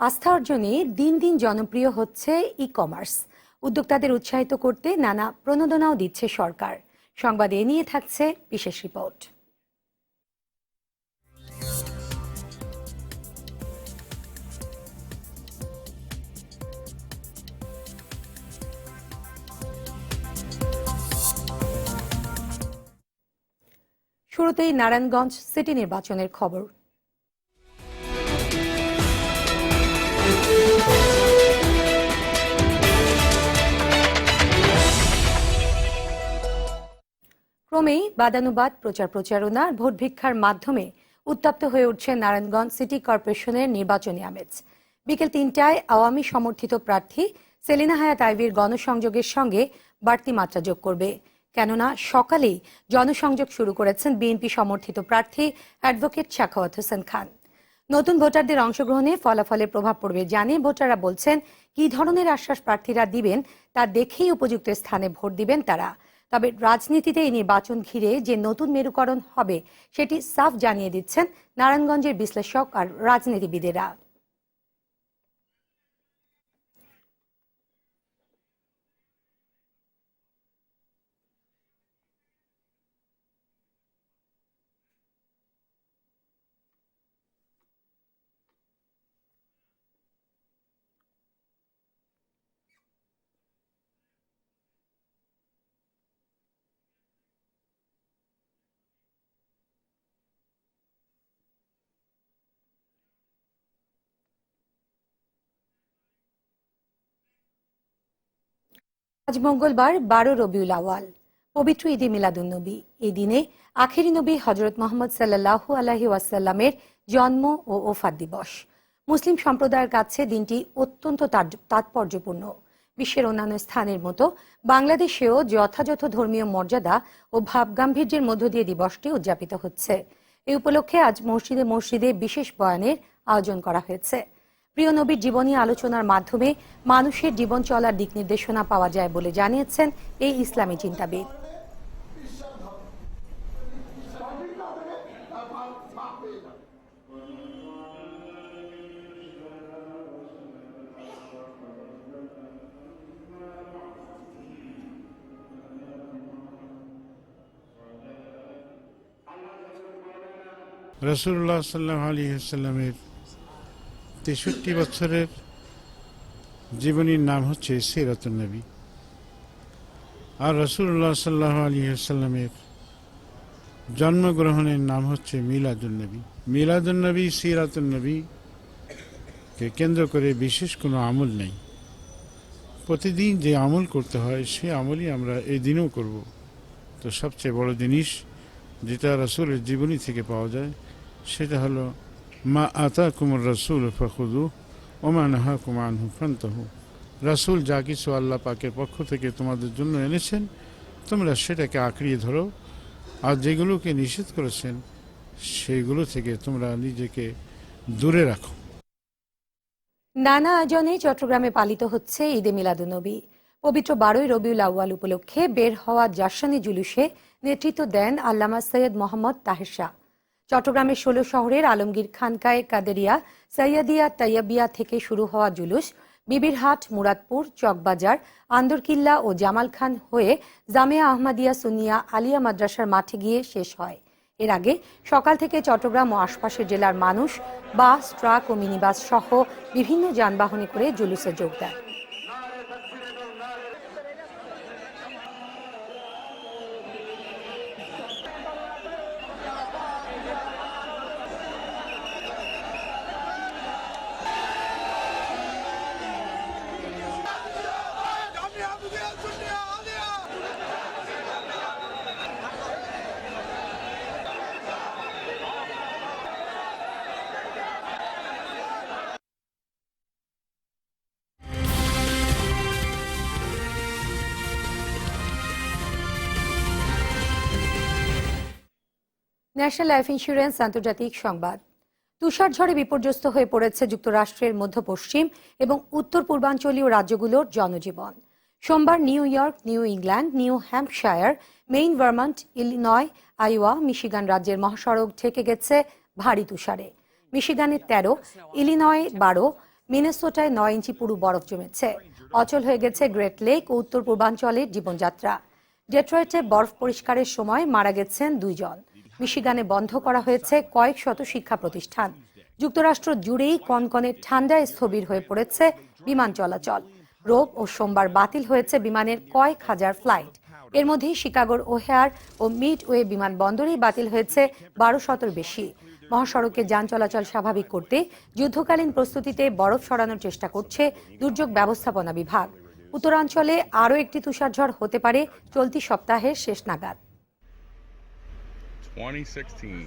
আস্থা অর্জনে দিন দিন জনপ্রিয় হচ্ছে ই কমার্স উদ্যোক্তাদের উৎসাহিত করতে নানা প্রণোদনাও দিচ্ছে সরকার। সংবাদ এ নিয়ে থাকছে বিশেষ রিপোর্ট। শুরুতেই নারায়ণগঞ্জ সিটি নির্বাচনের খবর। ক্রমেই বাদানুবাদ, প্রচার প্রচারণা ভোট ভিক্ষার মাধ্যমে উত্তপ্ত হয়ে উঠছে নারায়ণগঞ্জ সিটি কর্পোরেশনের নির্বাচনী আমেজ। বিকেল তিনটায় আওয়ামী সমর্থিত প্রার্থী সেলিনা হায়াত আইভির গণসংযোগের সঙ্গে বাড়তি মাত্রা যোগ করবে। কেননা সকালেই জনসংযোগ শুরু করেছেন বিএনপি সমর্থিত প্রার্থী অ্যাডভোকেট শাখাওয়াত হোসেন খান। নতুন ভোটারদের অংশগ্রহণে ফলাফলের প্রভাব পড়বে জানিয়ে ভোটাররা বলছেন, কি ধরনের আশ্বাস প্রার্থীরা দিবেন তা দেখেই উপযুক্ত স্থানে ভোট দিবেন তারা। তবে রাজনীতিতে এই নির্বাচন ঘিরে যে নতুন মেরুকরণ হবে, সেটি সাফ জানিয়ে দিচ্ছেন নারায়ণগঞ্জের বিশ্লেষক আর রাজনীতিবিদেরা। আজ মঙ্গলবার, বারো রবিউল আওয়াল পবিত্র ঈদে মিলাদুন্নবী এই দিনে আখেরি নবী হজরত মোহাম্মদ সাল্লাহ আলহি ওয়াসাল্লামের জন্ম ও ওফাত দিবস। মুসলিম সম্প্রদায়ের কাছে দিনটি অত্যন্ত তাৎ- তাৎপর্যপূর্ণ। বিশ্বের অন্যান্য স্থানের মতো বাংলাদেশেও যথাযথ ধর্মীয় মর্যাদা ও ভাবগাম্ভীর্যের মধ্য দিয়ে দিবসটি উদযাপিত হচ্ছে। এই উপলক্ষে আজ মসজিদে মসজিদে বিশেষ বয়ানের আয়োজন করা হয়েছে। প্রিয় নবীর জীবনী আলোচনার মাধ্যমে মানুষের জীবন চলার দিক নির্দেশনা পাওয়া যায় বলে জানিয়েছেন এই ইসলামী চিন্তাবিদ। রসুল্লাহ সাল্লাহ আলী সাল্লামের তেষট্টি বছরের জীবনীর নাম হচ্ছে সিরাতুন্নবী আর রসুল্লাহ সাল্লাহ আলী সাল্লামের জন্মগ্রহণের নাম হচ্ছে মিলাদুন্নবী মিলাদুন্নবী সিরাতুন্নবী কে কেন্দ্র করে বিশেষ কোনো আমল নেই। প্রতিদিন যে আমল করতে হয়, সে আমলই আমরা এই দিনেও করব। তো সবচেয়ে বড় জিনিস যেটা রসুলের জীবনী থেকে পাওয়া যায়, সেটা হলো মা আতা কুমর রসুল ফখুদু নাহা কুমান রাসুল যা কিছু আল্লাহ পাকের পক্ষ থেকে তোমাদের জন্য এনেছেন, তোমরা সেটাকে আঁকড়িয়ে ধরো। আর যেগুলোকে নিষেধ করেছেন সেইগুলো থেকে তোমরা নিজেকে দূরে রাখো। নানা আয়োজনে চট্টগ্রামে পালিত হচ্ছে ঈদে মিলাদুনবী। পবিত্র বারোই রবিউল আউয়াল উপলক্ষে বের হওয়া জাসানি জুলুসে নেতৃত্ব দেন আল্লামা সৈয়দ মোহাম্মদ তাহের শাহ। চট্টগ্রামের ষোলো শহরের আলমগীর খানকায়ে কাদেরিয়া সৈয়দিয়া তৈয়বিয়া থেকে শুরু হওয়া জুলুস, বিবিরহাট, মুরাদপুর, চকবাজার, আন্দরকিল্লা ও জামাল খান হয়ে জামিয়া আহমদিয়া সুনিয়া আলিয়া মাদ্রাসার মাঠে গিয়ে শেষ হয়। এর আগে সকাল থেকে চট্টগ্রাম ও আশপাশের জেলার মানুষ বাস, ট্রাক ও মিনিবাস সহ বিভিন্ন যানবাহনে করে জুলুসে যোগ দেয়। ন্যাশনাল লাইফ ইন্স্যুরেন্স আন্তর্জাতিক সংবাদ। তুষার ঝড়ে বিপর্যস্ত হয়ে পড়েছে যুক্তরাষ্ট্রের মধ্য পশ্চিম এবং উত্তর পূর্বাঞ্চলীয় রাজ্যগুলোর জনজীবন। সোমবার New York, New England, New Hampshire, Maine Vermont Illinois Iowa, Michigan রাজ্যের মহাসড়ক ঢেকে গেছে ভারী তুষারে। মিশিগানের তেরো ইলিনয় বারো, মিনেসোটায় নয় ইঞ্চি পুরু বরফ জমেছে। অচল হয়ে গেছে গ্রেট লেক ও উত্তর পূর্বাঞ্চলের জীবনযাত্রা। ডেট্রয়েটে বরফ পরিষ্কারের সময় মারা গেছেন দুইজন। মিশিগানে বন্ধ করা হয়েছে কয়েক শত শিক্ষা প্রতিষ্ঠান। যুক্তরাষ্ট্র জুড়েই কনকনে ঠান্ডায় স্থবির হয়ে পড়েছে বিমান চলাচল। রোব ও সোমবার বাতিল হয়েছে বিমানের কয়েক হাজার ফ্লাইট। এর মধ্যেই শিকাগোর ওহেয়ার ও মিড ওয়ে বিমানবন্দরেই বাতিল হয়েছে বারো শতর বেশি। মহাসড়কে যান চলাচল স্বাভাবিক করতে যুদ্ধকালীন প্রস্তুতিতে বরফ সরানোর চেষ্টা করছে দুর্যোগ ব্যবস্থাপনা বিভাগ। উত্তরাঞ্চলে আরও একটি তুষারঝড় হতে পারে চলতি সপ্তাহের শেষ নাগাদ। 2016.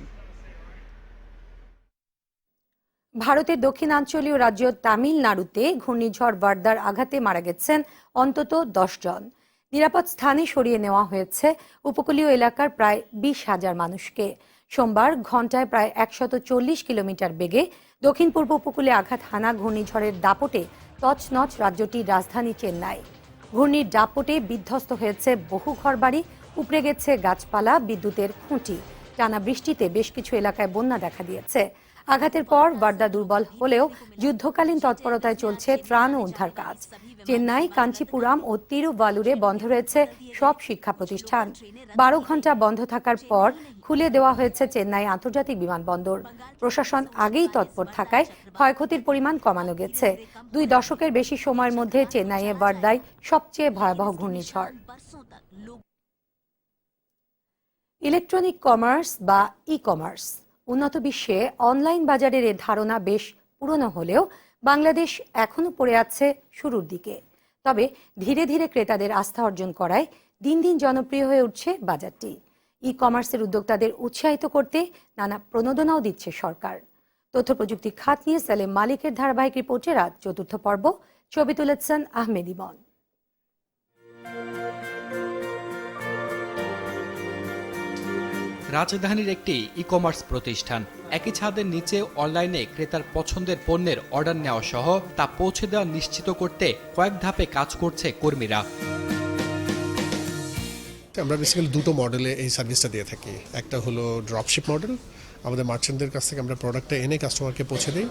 ভারতের দক্ষিণাঞ্চলীয় রাজ্য তামিলনাড়ুতে ঘূর্ণিঝড় বার্দার আঘাতে মারা গেছেন অন্তত দশ জন। নিরাপদ স্থানে সরিয়ে নেওয়া হয়েছে উপকূলীয় এলাকার প্রায় বিশ হাজার মানুষকে। সোমবার ঘন্টায় প্রায় একশত চল্লিশ কিলোমিটার বেগে দক্ষিণ পূর্ব উপকূলে আঘাত হানা ঘূর্ণিঝড়ের দাপটে তছনছ রাজ্যটির রাজধানী চেন্নাই। ঘূর্ণির দাপটে বিধ্বস্ত হয়েছে বহু ঘরবাড়ি, উপড়ে গেছে গাছপালা, বিদ্যুতের খুঁটি। টানা বৃষ্টিতে বেশ কিছু এলাকায় বন্যা দেখা দিয়েছে। আঘাতের পর বার্দা দুর্বল হলেও যুদ্ধকালীন তৎপরতায় চলছে ত্রাণ ও উদ্ধার কাজ। চেন্নাই, কাঞ্চিপুরাম ও তিরুবালুরে বন্ধ রয়েছে সব শিক্ষা প্রতিষ্ঠান। বারো ঘণ্টা বন্ধ থাকার পর খুলে দেওয়া হয়েছে চেন্নাই আন্তর্জাতিক বিমানবন্দর। প্রশাসন আগেই তৎপর থাকায় ক্ষয়ক্ষতির পরিমাণ কমানো গেছে। দুই দশকের বেশি সময়ের মধ্যে চেন্নাইয়ে বার্দায় সবচেয়ে ভয়াবহ ঘূর্ণিঝড়। ইলেকট্রনিক কমার্স বা ই কমার্স উন্নত বিশ্বে অনলাইন বাজারের এ ধারণা বেশ পুরনো হলেও বাংলাদেশ এখনও পড়ে আছে শুরুর দিকে। তবে ধীরে ধীরে ক্রেতাদের আস্থা অর্জন করায় দিন দিন জনপ্রিয় হয়ে উঠছে বাজারটি। ই কমার্সের উদ্যোক্তাদের উৎসাহিত করতে নানা প্রণোদনাও দিচ্ছে সরকার। তথ্য প্রযুক্তি খাত নিয়ে সালেম মালিকের ধারাবাহিক রিপোর্টের আজ চতুর্থ পর্ব। ছবি তুলেছেন আহমেদ ইমন। রাজধানীর একটি ই কমার্স প্রতিষ্ঠান। একই ছাদের নিচে অনলাইনে ক্রেতার পছন্দের পণ্যের অর্ডার নেওয়া সহ তা পৌঁছে দেওয়া নিশ্চিত করতে কয়েক ধাপে কাজ করছে কর্মীরা। আমরা বেসিক্যালি দুটো মডেলে এই সার্ভিসটা দিয়ে থাকি। একটা হলো ড্রপশিপ মডেল আমাদের মার্চেন্টদের কাছ থেকে আমরা প্রোডাক্টটা এনে কাস্টমারকে পৌঁছে দিই।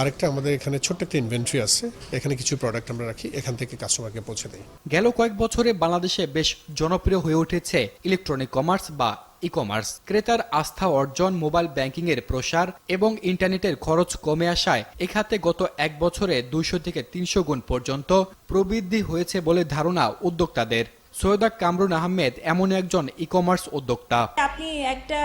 আরেকটা আমাদের এখানে ছোট্ট একটা ইনভেন্টরি আছে। এখানে কিছু প্রোডাক্ট আমরা রাখি, এখান থেকে কাস্টমারকে পৌঁছে দিই। গেল কয়েক বছরে বাংলাদেশে বেশ জনপ্রিয় হয়ে উঠেছে ইলেকট্রনিক কমার্স বা ই কমার্স ক্রেতার আস্থা অর্জন মোবাইল ব্যাংকিং এর প্রসার এবং ইন্টারনেটের খরচ কমে আসায় এ খাতে গত এক বছরে দুইশো থেকে তিনশো গুণ পর্যন্ত প্রবৃদ্ধি হয়েছে বলে ধারণা উদ্যোক্তাদের। সৈয়দা কামরুন আহমেদ এমন একজন ই কমার্স উদ্যোক্তা। আপনি একটা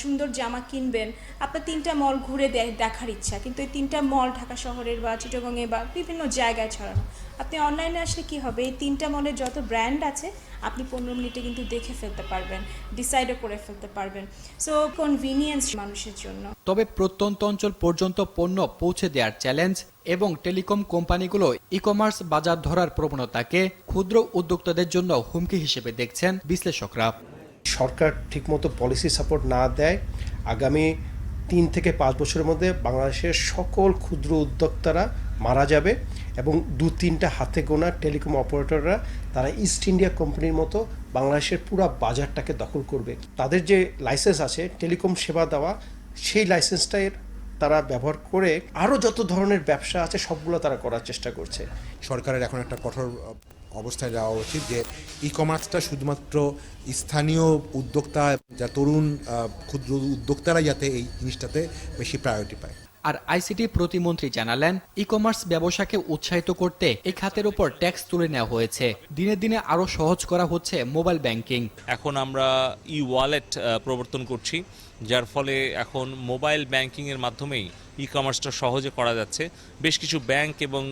সুন্দর জামা কিনবেন, আপনার তিনটা মল ঘুরে দেখার ইচ্ছা, কিন্তু এই তিনটা মল ঢাকা শহরের বা চিটাগংয়ে বা বিভিন্ন জায়গায় ছড়ানো। আপনি অনলাইনে আসলে কি হবে? এই তিনটা মলের যত ব্র্যান্ড আছে আপনি পনেরো মিনিটে কিন্তু দেখে ফেলতে পারবেন ডিসাইডও করে ফেলতে পারবেন। সো কনভিনিয়েন্স মানুষের জন্য। তবে প্রত্যন্ত অঞ্চল পর্যন্ত পণ্য পৌঁছে দেওয়ার চ্যালেঞ্জ এবং টেলিকম কোম্পানিগুলো ই কমার্স বাজার ধরার প্রবণতাকে ক্ষুদ্র উদ্যোক্তাদের জন্য হুমকি হিসেবে দেখছেন বিশ্লেষকরা। সরকার ঠিকমতো পলিসি সাপোর্ট না দেয় আগামী তিন থেকে পাঁচ বছরের মধ্যে বাংলাদেশের সকল ক্ষুদ্র উদ্যোক্তারা মারা যাবে। এবং দু তিনটা হাতে গোনা টেলিকম অপারেটররা তারা ইস্ট ইন্ডিয়া কোম্পানির মতো বাংলাদেশের পুরো বাজারটাকে দখল করবে। তাদের যে লাইসেন্স আছে, টেলিকম সেবা দেওয়া, সেই লাইসেন্সটাই তারা ব্যবহার করে আরও যত ধরনের ব্যবসা আছে, সবগুলো তারা করার চেষ্টা করছে। সরকারের এখন একটা কঠোর অবস্থায় যাওয়া উচিত যে ই কমার্সটা শুধুমাত্র স্থানীয় উদ্যোক্তা, যা তরুণ ক্ষুদ্র উদ্যোক্তারা যাতে এই জিনিসটাতে বেশি প্রায়োরিটি পায়। আর আইসিটি প্রতিমন্ত্রী জানালেন ই কমার্স ব্যবসাকে উৎসাহিত করতে এই খাতের উপর ট্যাক্স তুলে নেওয়া হয়েছে। দিনে দিনে আরও সহজ করা হচ্ছে মোবাইল ব্যাংকিং। এখন আমরা ই ওয়ালেট প্রবর্তন করছি, যার ফলে এখন মোবাইল ব্যাংকিংয়ের মাধ্যমেই ই কমার্সটা সহজে করা যাচ্ছে। বেশ কিছু ব্যাংক এবং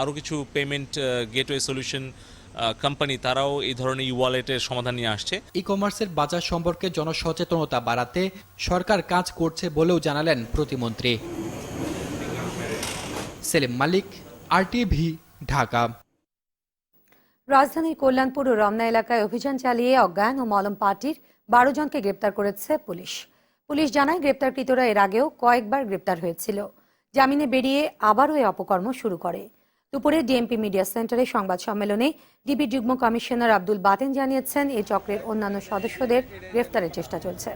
আরও কিছু পেমেন্ট গেটওয়ে সলিউশন কোম্পানি তারাও এই ধরনের ই ওয়ালেটের সমাধান নিয়ে আসছে। ই কমার্সের বাজার সম্পর্কে জনসচেতনতা বাড়াতে সরকার কাজ করছে বলেও জানালেন প্রতিমন্ত্রী। সেলিম মালিক আরটিভি ঢাকা। রাজধানীর কল্যাণপুর ও রমনা এলাকায় অভিযান চালিয়ে অজ্ঞান ও মলম পার্টির বারো জনকে গ্রেপ্তার করেছে পুলিশ। পুলিশ জানায় গ্রেপ্তারকৃতরা এর আগেও কয়েকবার গ্রেপ্তার হয়েছিল। জামিনে বেরিয়ে আবারও এই অপকর্ম শুরু করে। দুপুরে ডিএমপি মিডিয়া সেন্টারে সংবাদ সম্মেলনে ডিবি যুগ্ম কমিশনার আব্দুল বাতেন জানিয়েছেন এই চক্রের অন্যান্য সদস্যদের গ্রেফতারের চেষ্টা চলছে।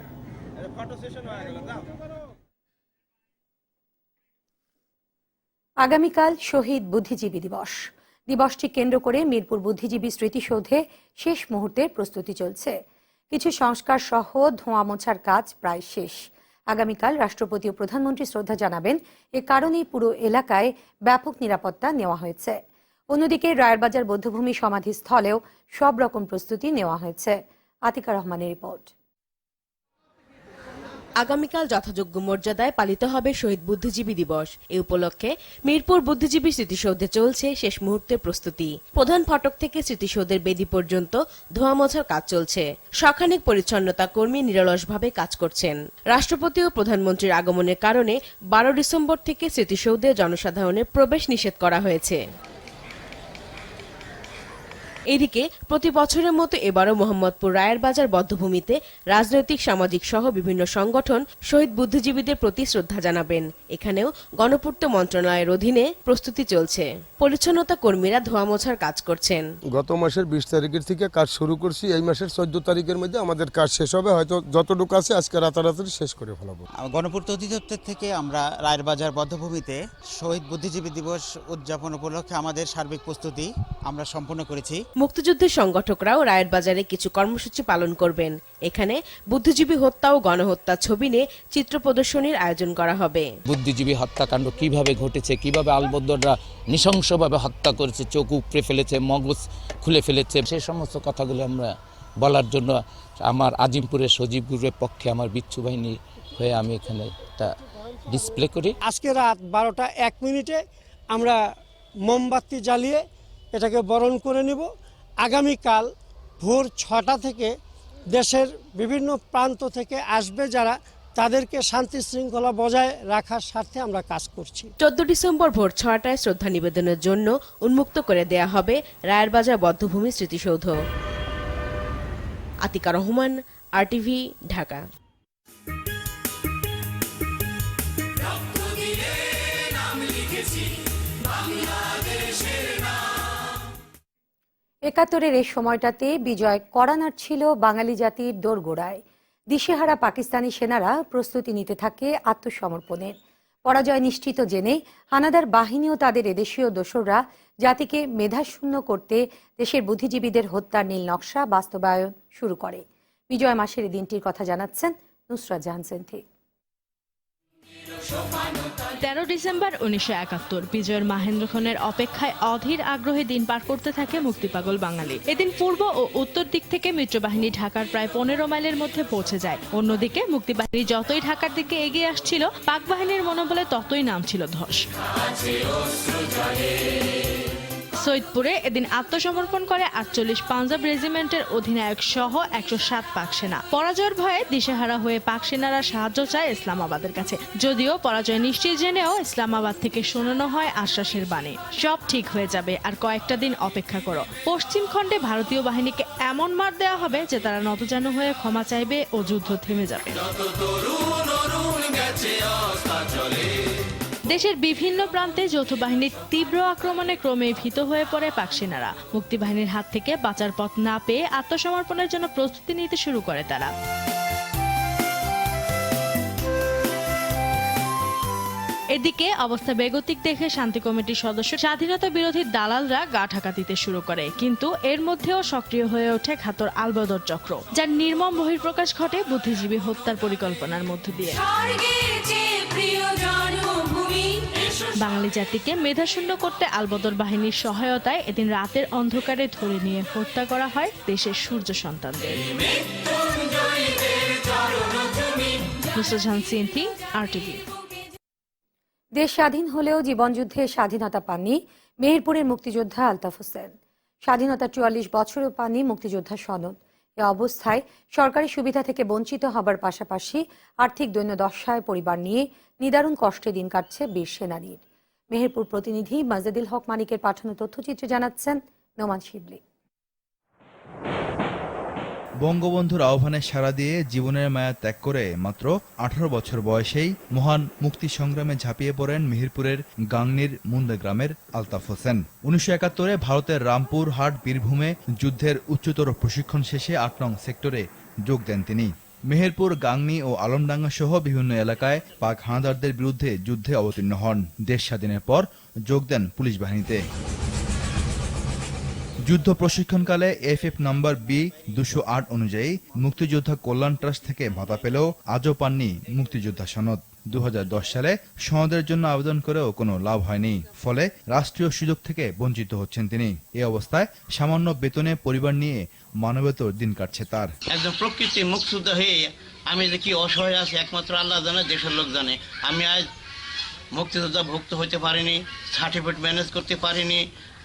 আগামীকাল শহীদ বুদ্ধিজীবী দিবস। দিবসটি কেন্দ্র করে মিরপুর বুদ্ধিজীবী স্মৃতিসৌধে শেষ মুহূর্তের প্রস্তুতি চলছে। কিছু সংস্কার সহ ধোঁয়া মোছার কাজ প্রায় শেষ। আগামীকাল রাষ্ট্রপতি ও প্রধানমন্ত্রী শ্রদ্ধা জানাবেন। এ কারণেই পুরো এলাকায় ব্যাপক নিরাপত্তা নেওয়া হয়েছে। অন্যদিকে রায়েরবাজার বৌদ্ধভূমি সমাধিস্থলেও সব রকম প্রস্তুতি নেওয়া হয়েছে। আতিকা রহমানের রিপোর্ট। আগামীকাল যথাযোগ্য মর্যাদায় পালিত হবে শহীদ বুদ্ধিজীবী দিবস। এ উপলক্ষে মিরপুর বুদ্ধিজীবী স্মৃতিসৌধে চলছে শেষ মুহূর্তের প্রস্তুতি। প্রধান ফটক থেকে স্মৃতিসৌধের বেদি পর্যন্ত ধোয়া মোছার কাজ চলছে। সখানিক পরিচ্ছন্নতা কর্মী নিরলসভাবে কাজ করছেন। রাষ্ট্রপতি ও প্রধানমন্ত্রীর আগমনের কারণে বারো ডিসেম্বর থেকে স্মৃতিসৌধে জনসাধারণের প্রবেশ নিষেধ করা হয়েছে। এদিকে প্রতি বছরের মতো এবারও মোহাম্মদপুর রায়ের বাজার বদ্ধভূমিতে রাজনৈতিক সামাজিক সহ বিভিন্ন সংগঠন শহীদ বুদ্ধিজীবীদের প্রতি শ্রদ্ধা জানাবেন। এখানেও গণপূর্ত মন্ত্রণালয়ের অধীনে প্রস্তুতি চলছে। পরিচ্ছন্নতা কর্মীরা ধোয়া মোছার কাজ করছেন। গত মাসের বিশ তারিখের থেকে কাজ শুরু করছি। এই মাসের চোদ্দ তারিখের মধ্যে আমাদের কাজ শেষ হবে। হয়তো যতটুকু আছে আজকে রাতারাতি শেষ করে ফেলাবো। গণপূর্ত অধিদপ্তর থেকে আমরা রায়ের বাজার বদ্ধভূমিতে শহীদ বুদ্ধিজীবী দিবস উদযাপন উপলক্ষে আমাদের সার্বিক প্রস্তুতি আমরা সম্পূর্ণ করেছি। মুক্তিযুদ্ধের সংগঠকরাও রায়ের বাজারে কিছু কর্মসূচি পালন করবেন। এখানে বুদ্ধিজীবী হত্যা ও গণহত্যা ছবি নিয়ে চিত্র প্রদর্শনীর আয়োজন করা হবে। বুদ্ধিজীবী হত্যাকাণ্ড কীভাবে ঘটেছে কীভাবে আলবদররা নৃশংসভাবে হত্যা করেছে চোখ উপড়ে ফেলেছে মগজ খুলে ফেলেছে সে সমস্ত কথাগুলো আমরা বলার জন্য আমার আজিমপুরের সজীব পক্ষে আমার বিচ্ছু বাহিনী হয়ে আমি এখানে একটা ডিসপ্লে করি। আজকে রাত বারোটা এক মিনিটে আমরা মোমবাতি জ্বালিয়ে এটাকে বরণ করে নেব। আগামীকাল ভোর ছটা থেকে দেশের বিভিন্ন প্রান্ত থেকে আসবে যারা, তাদেরকে শান্তি শৃঙ্খলা বজায় রাখার স্বার্থে আমরা কাজ করছি। চোদ্দ ডিসেম্বর ভোর ছটায় শ্রদ্ধা নিবেদনের জন্য উন্মুক্ত করে দেয়া হবে রায়েরবাজার বদ্ধভূমি স্মৃতিসৌধ। আতিকা রহমান আরটিভি ঢাকা। একাত্তরের এই সময়টাতে বিজয় করানার ছিল বাঙালি জাতির দোরগোড়ায়। দিশেহারা পাকিস্তানি সেনারা প্রস্তুতি নিতে থাকে আত্মসমর্পণের। পরাজয় নিশ্চিত জেনে হানাদার বাহিনীও তাদের এদেশীয় দোসররা জাতিকে মেধাশূন্য করতে দেশের বুদ্ধিজীবীদের হত্যার নীল নকশা বাস্তবায়ন শুরু করে। বিজয় মাসের দিনটির কথা জানাচ্ছেন নুসরাত জাহান সেন্থি। তেরো ডিসেম্বর উনিশশো একাত্তর। বিজয়ের মাহেন্দ্র খনের অপেক্ষায় অধীর আগ্রহে দিন পার করতে থাকে মুক্তিপাগল বাঙালি। এদিন পূর্ব ও উত্তর দিক থেকে মিত্রবাহিনী ঢাকার প্রায় পনেরো মাইলের মধ্যে পৌঁছে যায়। অন্যদিকে মুক্তিবাহিনী যতই ঢাকার দিকে এগিয়ে আসছিল, পাক বাহিনীর মনোবলে ততই নাম ছিল ধস। সৈয়দপুরে এদিন আত্মসমর্পণ করে আটচল্লিশ পাঞ্জাব রেজিমেন্টের অধিনায়ক সহ একশো সাত পাক সেনা পরাজয়ের ভয়ে দিশেহারা হয়ে পাক সেনারা সাহায্য চায় ইসলামাবাদের কাছে। যদিও পরাজয় নিশ্চিত জেনেও ইসলামাবাদ থেকে শোনানো হয় আশ্বাসের বাণী। সব ঠিক হয়ে যাবে, আর কয়েকটা দিন অপেক্ষা করো। পশ্চিম খণ্ডে ভারতীয় বাহিনীকে এমন মার দেওয়া হবে যে তারা নতজানু হয়ে ক্ষমা চাইবে ও যুদ্ধ থেমে যাবে। দেশের বিভিন্ন প্রান্তে যৌথ বাহিনীর তীব্র আক্রমণে ক্রমে ভীত হয়ে পড়ে পাক সেনারা মুক্তিবাহিনীর হাত থেকে বাঁচার পথ না পেয়ে আত্মসমর্পণের জন্য প্রস্তুতি নিতে শুরু করে তারা। এদিকে অবস্থা বেগতিক দেখে শান্তি কমিটির সদস্য স্বাধীনতা বিরোধী দালালরা গা ঢাকা দিতে শুরু করে, কিন্তু এর মধ্যেও সক্রিয় হয়ে ওঠে খাতর আলবদর চক্র, যার নির্মম বহির্প্রকাশ ঘটে বুদ্ধিজীবী হত্যার পরিকল্পনার মধ্য দিয়ে। বাঙালি জাতিকে মেধাশূন্য করতে আলবদর বাহিনীর সহায়তায় এদিন রাতের অন্ধকারে ধরে নিয়ে হত্যা করা হয় দেশের সূর্য সন্তানদের। দেশ স্বাধীন হলেও জীবনযুদ্ধে স্বাধীনতা পাননি মেহেরপুরের মুক্তিযোদ্ধা আলতাফ হোসেন। স্বাধীনতার চুয়াল্লিশ বছরও পাননি মুক্তিযোদ্ধা সনদ। এ অবস্থায় সরকারি সুবিধা থেকে বঞ্চিত হবার পাশাপাশি আর্থিক দৈন্যদশায় পরিবার নিয়ে নিদারুণ কষ্টে দিন কাটছে বীর সেনানীর। মেহেরপুর প্রতিনিধি মাজেদুল হক মানিকের পাঠানো তথ্যচিত্রে জানাচ্ছেন নোমান শিবলি। বঙ্গবন্ধুর আহ্বানে সাড়া দিয়ে জীবনের মায়া ত্যাগ করে মাত্র আঠারো বছর বয়সেই মহান মুক্তি সংগ্রামে ঝাঁপিয়ে পড়েন মেহেরপুরের গাংনির মুন্দা গ্রামের আলতাফ হোসেন। উনিশশো একাত্তরে ভারতের রামপুর হাট বীরভূমে যুদ্ধের উচ্চতর প্রশিক্ষণ শেষে আট নং সেক্টরে যোগ দেন তিনি। মেহেরপুর, গাংনি ও আলমডাঙ্গা সহ বিভিন্ন এলাকায় পাক হানাদারদের বিরুদ্ধে যুদ্ধে অবতীর্ণ হন। দেশ স্বাধীনের পর যোগ দেন পুলিশ বাহিনীতে। যুদ্ধ প্রশিক্ষণকালে এফ এফ নাম্বার বি দুশো আট অনুযায়ী মুক্তিযোদ্ধা কল্যাণ ট্রাস্ট থেকে ভাতা পেলেও আজও পাননি মুক্তিযোদ্ধা সনদ। দু হাজার দশ সালে সনদের জন্য আবেদন করেও কোনো লাভ হয়নি। ফলে রাষ্ট্রীয় সুযোগ থেকে বঞ্চিত হচ্ছেন তিনি। এ অবস্থায় সামান্য বেতনে পরিবার নিয়ে মানবেতর দিন কাটছে তার। একজন প্রকৃতি মুক্তিযোদ্ধা হয়ে আমি যে কি অসহায় আছি, একমাত্র আল্লাহ জানে, দেশের লোক জানে। আমি আজ মুক্তিযোদ্ধা ভুক্ত হতে পারিনি সার্টিফিকেট ম্যানেজ করতে পারিনি।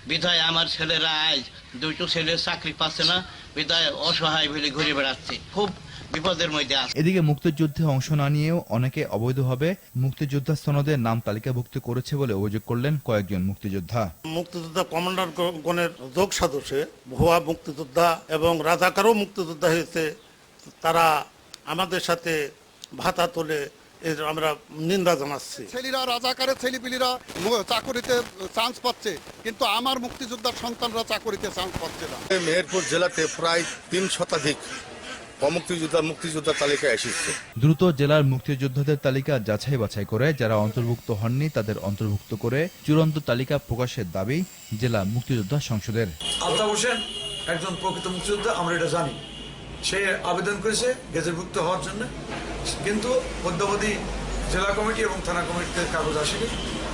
বিধায় আমার ছেলেরা আজ দুটো ছেলে চাকরি পাচ্ছে না, বিধায় অসহায় ভেলে ঘুরে বেড়াচ্ছে। খুব বিপদের মধ্যে আছে। এদিকে মুক্তিযুদ্ধে অংশ না নিয়েও অনেকে অবৈধভাবে মুক্তিযোদ্ধা সনদের নাম তালিকাভুক্ত করেছে বলে অভিযোগ করলেন কয়েকজন মুক্তিযোদ্ধা। মুক্তিযোদ্ধা কমান্ডার গণের যোগ সাদসে ভুয়া মুক্তিযোদ্ধা এবং রাজাকারও মুক্তিযোদ্ধা হয়েছে। তারা আমাদের সাথে ভাতা তোলে এর আমরা নিন্দা জানাচ্ছি। ছেলেরা রাজাকারের ছেলেপিলিরা চাকরিতে চান্স পাচ্ছে কিন্তু আমার মুক্তিযোদ্ধার সন্তানরা চাকরিতে চান্স পাচ্ছে না। মেহেরপুর জেলাতে প্রায় তিন শতাধিক অমুক্তিযোদ্ধা মুক্তিযোদ্ধার তালিকায় এসেছে। দ্রুত জেলার মুক্তিযোদ্ধাদের তালিকা যাচাই বাছাই করে যারা অন্তর্ভুক্ত হননি তাদের অন্তর্ভুক্ত করে চূড়ান্ত তালিকা প্রকাশের দাবি জেলা মুক্তিযোদ্ধা সংসদের। আলতাফ হোসেন একজন প্রকৃত মুক্তিযোদ্ধা আমরা এটা জানি। সে আবেদন করেছে গেজেটভুক্ত হওয়ার জন্য। কিন্তু মধ্যবধি জেলা কমিটি এবং থানা কমিটিতে কাগজ আসেনি।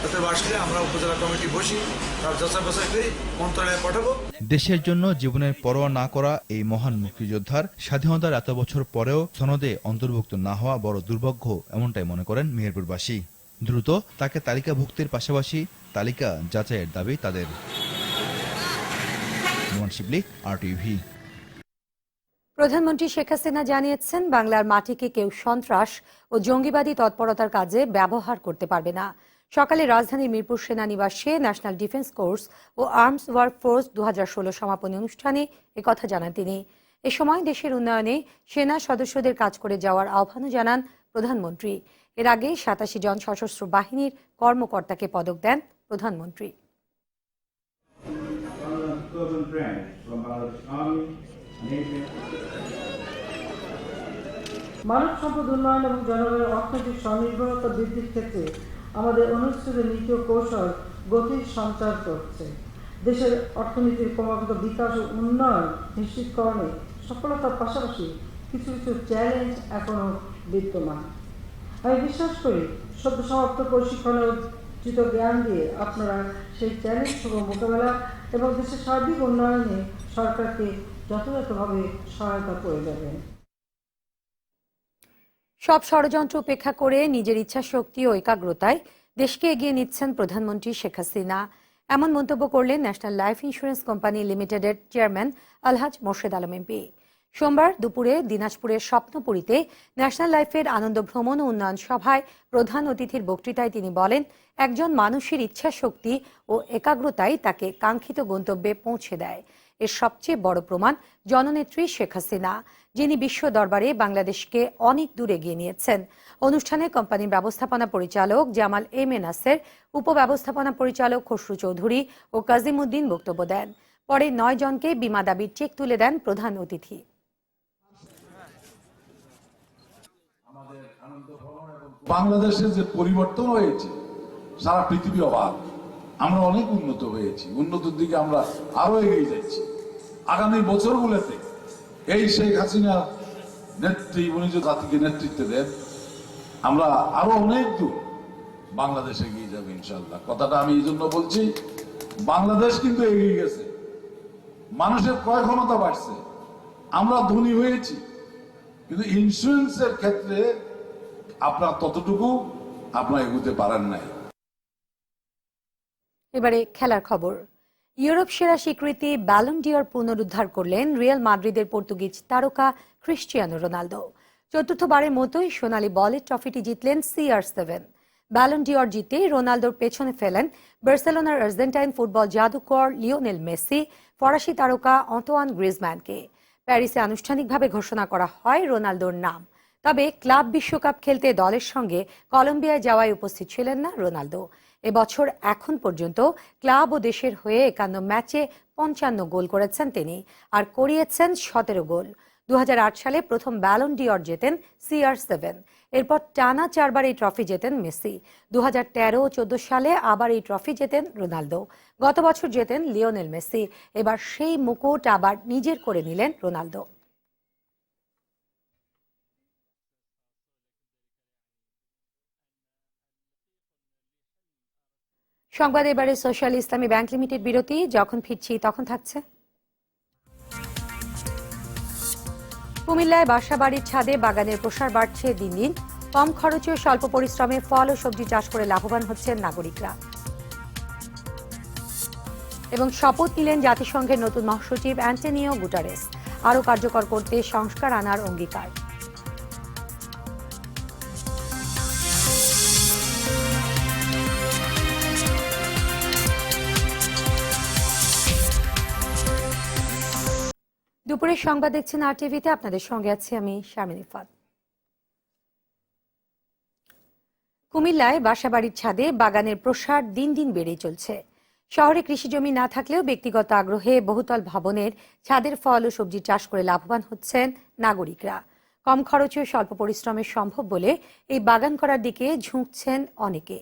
অতএব আসলে আমরা উপজেলা কমিটি বসি তার যাচাই মন্ত্রণালয়ে পাঠাবো। দেশের জন্য জীবনের পরোয়া না করা এই মহান মুক্তিযোদ্ধার স্বাধীনতার এত বছর পরেও সনদে অন্তর্ভুক্ত না হওয়া বড় দুর্ভাগ্য এমনটাই মনে করেন মেহেরপুরবাসী। দ্রুত তাকে তালিকাভুক্তির পাশাপাশি তালিকা যাচাইয়ের দাবি তাদের। শিবলি আর টিভি প্রধানমন্ত্রী শেখ হাসিনা জানিয়েছেন বাংলার মাটিকে কেউ সন্ত্রাস ও জঙ্গিবাদী তৎপরতার কাজে ব্যবহার করতে পারবে না। সকালে রাজধানীর মিরপুর সেনানিবাসে ন্যাশনাল ডিফেন্স কোর্স ও আর্মস ওয়ার্ক ফোর্স দু সমাপনী অনুষ্ঠানে একথা জানান তিনি। এ সময় দেশের উন্নয়নে সেনা সদস্যদের কাজ করে যাওয়ার আহ্বানও জানান প্রধানমন্ত্রী। এর আগে সাতাশি জন সশস্ত্র বাহিনীর কর্মকর্তাকে পদক দেন প্রধানমন্ত্রী। মানব সম্পদ উন্নয়ন এবং জনগণের অর্থনৈতিক স্বনির্ভরতা বৃদ্ধির ক্ষেত্রে আমাদের অনুষ্ঠিত নীতি কৌশল গতির সঞ্চার করছে। দেশের অর্থনীতির ক্রমাগত বিকাশ ও উন্নয়ন নিশ্চিতকরণে সফলতার পাশাপাশি কিছু কিছু চ্যালেঞ্জ এখনও বিদ্যমান। আমি বিশ্বাস করি, সদ্য সমাপ্ত প্রশিক্ষণে অর্জিত জ্ঞান দিয়ে আপনারা সেই চ্যালেঞ্জগুলো মোকাবেলা এবং দেশের সার্বিক উন্নয়নে সরকারকে যথাযথভাবে সহায়তা করে যাবেন। সব ষড়যন্ত্র উপেক্ষা করে নিজের ইচ্ছা শক্তি ও একাগ্রতায় দেশকে এগিয়ে নিচ্ছেন প্রধানমন্ত্রী শেখ হাসিনা। এমন মন্তব্য করলেন ন্যাশনাল লাইফ ইন্স্যুরেন্স কোম্পানি লিমিটেডের চেয়ারম্যান আলহাজ মোর্শেদ আলম এমপি। সোমবার দুপুরে দিনাজপুরের স্বপ্নপুরীতে ন্যাশনাল লাইফের আনন্দ ভ্রমণ ও উন্নয়ন সভায় প্রধান অতিথির বক্তৃতায় তিনি বলেন, একজন মানুষের ইচ্ছা শক্তি ও একাগ্রতাই তাকে কাঙ্ক্ষিত গন্তব্যে পৌঁছে দেয়। এর সবচেয়ে বড় প্রমাণ জননেত্রী শেখ হাসিনা, যিনি বিশ্ব দরবারে বাংলাদেশকে অনেক দূর এগিয়ে নিয়েছেন। অনুষ্ঠানে কোম্পানির ব্যবস্থাপনা পরিচালক জামাল এম এ নাসের, উপব্যবস্থাপনা পরিচালক খসরু চৌধুরী ও কাজিম উদ্দিন বক্তব্য দেন। পরে নয় জনকে বিমা দাবির চেক তুলে দেন প্রধান অতিথি। বাংলাদেশের যে পরিবর্তন হয়েছে, সারা পৃথিবী অবাক। আমরা অনেক উন্নত হয়েছি, উন্নতির দিকে আমরা আরও এগিয়ে যাচ্ছি। আগামী বছরগুলোতে এই শেখ হাসিনা নেত্রী উনি জাতিকে নেতৃত্ব দেন আমরা আরও অনেক দূর বাংলাদেশে এগিয়ে যাবে ইনশাল্লাহ কথাটা আমি এই জন্য বলছি, বাংলাদেশ কিন্তু এগিয়ে গেছে। মানুষের ক্রয় ক্ষমতা বাড়ছে। আমরা ধনী হয়েছি। কিন্তু ইন্স্যুরেন্সের ক্ষেত্রে আপনার ততটুকু আপনার এগুতে পারেন নাই। এবারে খেলার খবর। ইউরোপ সেরা স্বীকৃতি ব্যালন ডিওর পুনরুদ্ধার করলেন রিয়াল মাদ্রিদের পর্তুগিজ তারকা ক্রিস্টিয়ানো রোনালদো চতুর্থবারের মতোই সোনালি বলে ট্রফিটি জিতলেন সিআর সেভেন ব্যালন ডিওর জিতে রোনালদোর পেছনে ফেলেন বার্সেলোনার আর্জেন্টাইন ফুটবল জাদুকর লিওনেল মেসি, ফরাসি তারকা অটোয়ান গ্রিজম্যানকে প্যারিসে আনুষ্ঠানিকভাবে ঘোষণা করা হয় রোনালদোর নাম। তবে ক্লাব বিশ্বকাপ খেলতে দলের সঙ্গে কলম্বিয়ায় যাওয়ায় উপস্থিত ছিলেন না রোনালদো। এবছর এখন পর্যন্ত ক্লাব ও দেশের হয়ে একান্ন ম্যাচে পঞ্চান্ন গোল করেছেন তিনি আর করিয়েছেন সতেরো গোল। দু হাজার আট সালে প্রথম ব্যালন ডিওর জেতেন সিআর সেভেন এরপর টানা চারবার এই ট্রফি জেতেন মেসি। দু হাজার তেরো চোদ্দ সালে আবার এই ট্রফি জেতেন রোনালদো। গত বছর জেতেন লিওনেল মেসি। এবার সেই মুকুট আবার নিজের করে নিলেন রোনালদো। সংবাদ এবারে সোশ্যাল ইসলামী ব্যাংক লিমিটেড বিরতি, যখন ফিরছি তখন থাকছে। কুমিল্লায় বাসা বাড়ির ছাদে বাগানের প্রসার বাড়ছে দিন দিন। কম খরচে স্বল্প পরিশ্রমে ফল ও সবজি চাষ করে লাভবান হচ্ছেন নাগরিকরা। এবং শপথ নিলেন জাতিসংঘের নতুন মহাসচিব অ্যান্টনিও গুটারেস। আরও কার্যকর করতে সংস্কার আনার অঙ্গীকার। দুপুরের সংবাদ দেখছেন আর টিভিতে। আপনাদের সঙ্গে আছি আমি শামিন ইফাত কুমিল্লায় বাসাবাড়ির ছাদে বাগানের প্রসার দিন দিন বেড়েই চলছে। শহরে কৃষি জমি না থাকলেও ব্যক্তিগত আগ্রহে বহুতল ভবনের ছাদের ফল ও সবজি চাষ করে লাভবান হচ্ছেন নাগরিকরা। কম খরচে স্বল্প পরিশ্রমে সম্ভব বলে এই বাগান করার দিকে ঝুঁকছেন অনেকে।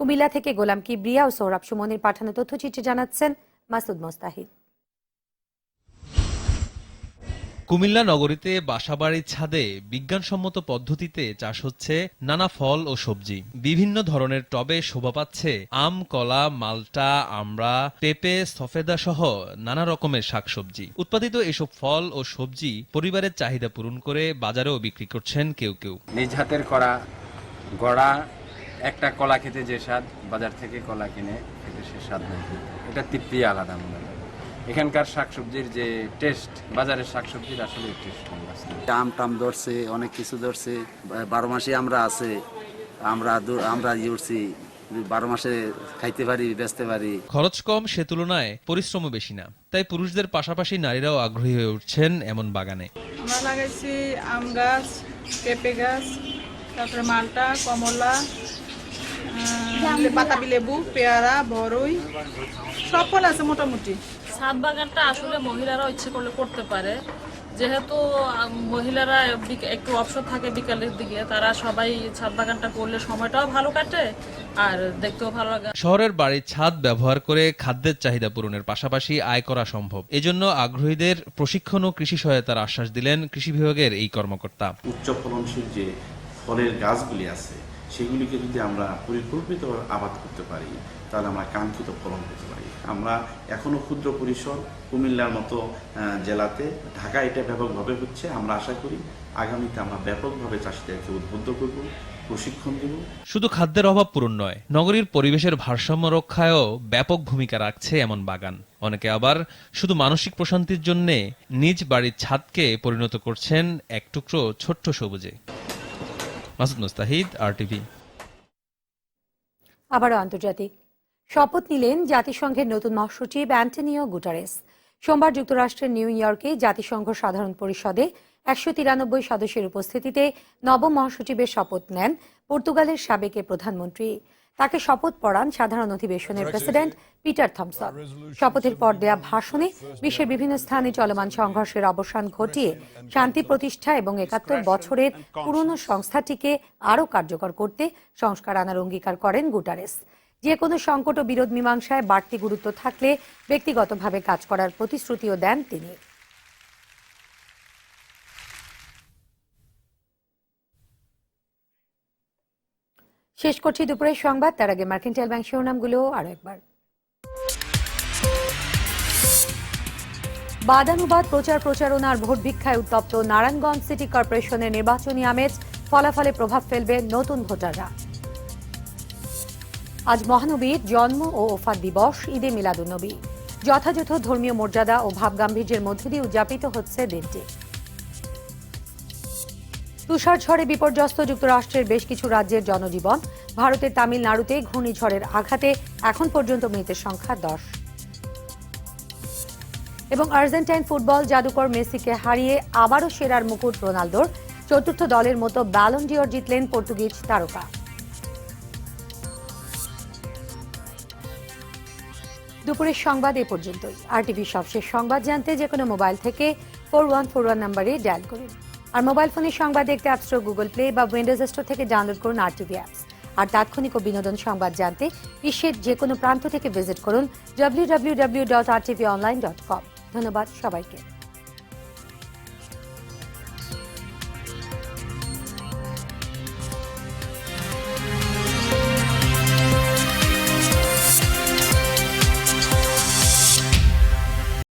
কুমিল্লা থেকে গোলাম কিবরিয়া ও সৌরভ সুমনের পাঠানো তথ্যচিত্রে জানাচ্ছেন মাসুদ মোস্তাহিদ। কুমিল্লা নগরীতে বাসাবাড়ির ছাদে বিজ্ঞানসম্মত পদ্ধতিতে চাষ হচ্ছে নানা ফল ও সবজি। বিভিন্ন ধরনের টবে শোভা পাচ্ছে আম, কলা, মালটা, আমড়া, পেঁপে, সফেদা সহ নানা রকমের শাকসবজি। উৎপাদিত এসব ফল ও সবজি পরিবারের চাহিদা পূরণ করে বাজারেও বিক্রি করছেন কেউ কেউ। নিজ হাতের করা গড়া, একটা কলা খেতে যে স্বাদ, বাজার থেকে কলা কিনে খেতে সে স্বাদ এটা তৃপ্তি আলাদা মনে এখানকার শাকসবজির যে টেস্ট বাজারের শাকসবজির আসলে টেস্ট কম আছে। আম টাম ধরছে অনেক কিছু ধরছে। বারো মাসে আমরা আছে আমরা আমরা করছি বারো মাসে খাইতে পারি বেচতে পারি। খরচ কম সে তুলনায় পরিশ্রমও বেশি না। তাই পুরুষদের পাশাপাশি নারীরাও আগ্রহী হয়ে উঠছেন এমন বাগানে। আমরা লাগাইছি আম গাছ পেঁপে গাছ তারপরে মালটা কমলা বাতাবি লেবু পেয়ারা বড়ই সব ফল আছে মোটামুটি। ছাদ বাগানটা আসলে মহিলারাও ইচ্ছে করলে করতে পারে। যেহেতু মহিলারা একটু অবসর থাকে বিকালের দিকে তারা সবাই ছাদ বাগানটা করলে সময়টাও ভালো কাটে আর দেখতেও ভালো লাগে। শহরের বাড়ির ছাদ ব্যবহার করে খাদ্যের চাহিদা পূরণের পাশাপাশি আয় করা সম্ভব। এজন্য আগ্রহীদের প্রশিক্ষণ ও কৃষি সহায়তার আশ্বাস দিলেন কৃষি বিভাগের এই কর্মকর্তা। উচ্চ ফলনশীল যে ফলের গাছগুলি আছে সেগুলিকে যদি আমরা পরিকল্পিতভাবে আবাদ করতে পারি তাহলে আমরা কাঙ্ক্ষিত ফলন পেতে পারি আমরা এখনও ক্ষুদ্র পরিসর কুমিল্লার মতো জেলাতে। ঢাকা এটা ব্যাপকভাবে হচ্ছে আমরা আশা করি আগামীতে আমরা ব্যাপকভাবে চাষিদেরকে উদ্বুদ্ধ করব প্রশিক্ষণ দেব। শুধু খাদ্যের অভাব পূরণ নয় নগরীর পরিবেশের ভারসাম্য রক্ষায়ও ব্যাপক ভূমিকা রাখছে এমন বাগান। অনেকে আবার শুধু মানসিক প্রশান্তির জন্য নিজ বাড়ির ছাদকে পরিণত করছেন এক টুকরো ছোট্ট সবুজে। মাসুদ মুস্তাহিদ আর টিভি আবারও আন্তর্জাতিক। শপথ নিলেন জাতিসংঘের নতুন মহাসচিব অ্যান্টনিও গুটারেস। সোমবার যুক্তরাষ্ট্রের নিউ ইয়র্কে জাতিসংঘ সাধারণ পরিষদে একশো তিরানব্বই সদস্যের উপস্থিতিতে নবম মহাসচিবের শপথ নেন পর্তুগালের সাবেক প্রধানমন্ত্রী। তাকে শপথ পড়ান সাধারণ অধিবেশনের প্রেসিডেন্ট পিটার থমসন। শপথের পর দেয়া ভাষণে বিশ্বের বিভিন্ন স্থানে চলমান সংঘর্ষের অবসান ঘটিয়ে শান্তি প্রতিষ্ঠা এবং একাত্তর বছরের পুরনো সংস্থাটিকে আরও কার্যকর করতে সংস্কার আনার অঙ্গীকার করেন গুটারেস। যে কোনো সংকট ও বিরোধ মীমাংসায় বাড়তি গুরুত্ব থাকলে ব্যক্তিগতভাবে কাজ করার প্রতিশ্রুতিও দেন তিনি। শেষ করছি দুপুরের সংবাদ, তার আগে মার্কেন্টাইল ব্যাংক শিরোনামগুলো আরও একবার। বাদানুবাদ প্রচার প্রচারণার ভোট ভিক্ষায় উত্তপ্ত নারায়ণগঞ্জ সিটি কর্পোরেশনের নির্বাচনী আমেজ, ফলাফলে প্রভাব ফেলবে নতুন ভোটাররা। আজ মহানবীর জন্ম ও ওফাত দিবস, ঈদে মিলাদুন্নবী। যথাযথ ধর্মীয় মর্যাদা ও ভাবগাম্ভীর্যের মধ্যে দিয়ে উদযাপিত হচ্ছে দিনটি। তুষার ঝড়ে বিপর্যস্ত যুক্তরাষ্ট্রের বেশ কিছু রাজ্যের জনজীবন, ভারতের তামিলনাড়ুতে ঘূর্ণিঝড়ের আঘাতে এখন পর্যন্ত মৃতের সংখ্যা দশ। এবং আর্জেন্টাইন ফুটবল জাদুকর মেসিকে হারিয়ে আবারও সেরার মুকুট রোনালদোর চতুর্থ দলের মতো ব্যালন ডিওর জিতলেন পর্তুগিজ তারকা। দুপুরের সংবাদ এ পর্যন্তই। আর টিভির সবশেষ সংবাদ জানতে যে কোনো মোবাইল থেকে ফোর ওয়ান ফোর ওয়ান নাম্বারে ডায়াল করুন। আর মোবাইল ফোনে সংবাদ দেখতে অ্যাপ স্টোর গুগল প্লে বা উইন্ডোজ স্টোর থেকে ডাউনলোড করুন আর টিভি অ্যাপস আর তাৎক্ষণিক ও বিনোদন সংবাদ জানতে বিশ্বের যে কোনো প্রান্ত থেকে ভিজিট করুন W W W dot R TV online dot com ধন্যবাদ সবাইকে।